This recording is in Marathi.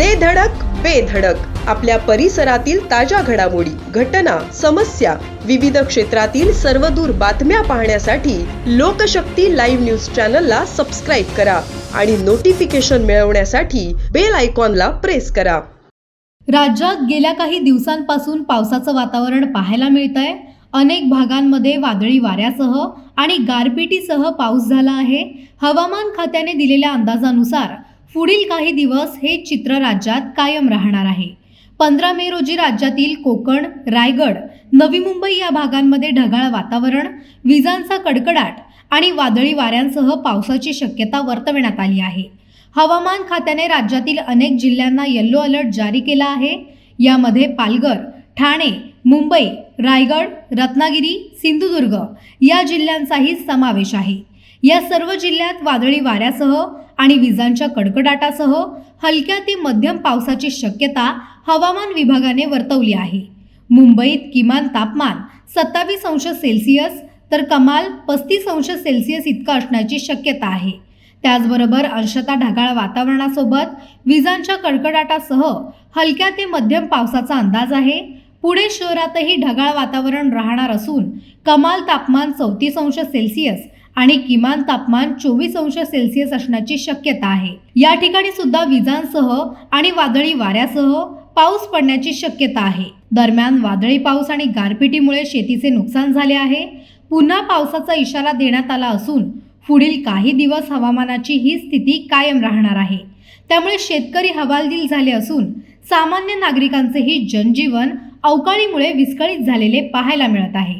दे धडक बेधडक आपल्या परिसरातील ताज्या घडामोडी घटना समस्या विविध क्षेत्रातील सर्वदूर बातम्या पाहण्यासाठी लोकशक्ती लाईव्ह न्यूज चॅनलला सबस्क्राईब करा आणि नोटिफिकेशन मिळवण्यासाठी बेल आयकॉनला प्रेस करा. राज्यात गेल्या काही दिवसांपासून पावसाचं वातावरण पाहायला मिळतंय. अनेक भागांमध्ये वादळी वाऱ्यासह आणि गारपिटीसह पाऊस झाला आहे. हवामान खात्याने दिलेल्या अंदाजानुसार पुढील काही दिवस हे चित्र राज्यात कायम राहणार आहे. पंधरा मे रोजी राज्यातील कोकण रायगड नवी मुंबई या भागांमध्ये ढगाळ वातावरण विजांचा कडकडाट आणि वादळी वाऱ्यांसह पावसाची शक्यता वर्तविण्यात आली आहे. हवामान खात्याने राज्यातील अनेक जिल्ह्यांना येल्लो अलर्ट जारी केला आहे. यामध्ये पालघर ठाणे मुंबई रायगड रत्नागिरी सिंधुदुर्ग या जिल्ह्यांचाही समावेश आहे. या सर्व जिल्ह्यात वादळी वाऱ्यासह आणि विजांच्या कडकडाटासह हलक्या ते मध्यम पावसाची शक्यता हवामान विभागाने वर्तवली आहे. मुंबईत किमान तापमान सत्तावीस अंश सेल्सिअस तर कमाल पस्तीस अंश सेल्सिअस इतकं असण्याची शक्यता आहे. त्याचबरोबर अंशतः ढगाळ वातावरणासोबत विजांच्या कडकडाटासह हलक्या ते मध्यम पावसाचा अंदाज आहे. पुणे शहरातही ढगाळ वातावरण राहणार असून कमाल तापमान चौतीस अंश सेल्सिअस आणि किमान तापमान चोवीस अंश सेल्सिअस असण्याची शक्यता आहे. या ठिकाणी सुद्धा विजांसह आणि वादळी वाऱ्यासह पाऊस पडण्याची शक्यता आहे. दरम्यान वादळी पाऊस आणि गारपिटीमुळे शेतीचे नुकसान झाले आहे. पुन्हा पावसाचा इशारा देण्यात आला असून पुढील काही दिवस हवामानाची ही स्थिती कायम राहणार आहे. त्यामुळे शेतकरी हवालदिल झाले असून सामान्य नागरिकांचेही जनजीवन अवकाळीमुळे विस्कळीत झालेले पाहायला मिळत आहे.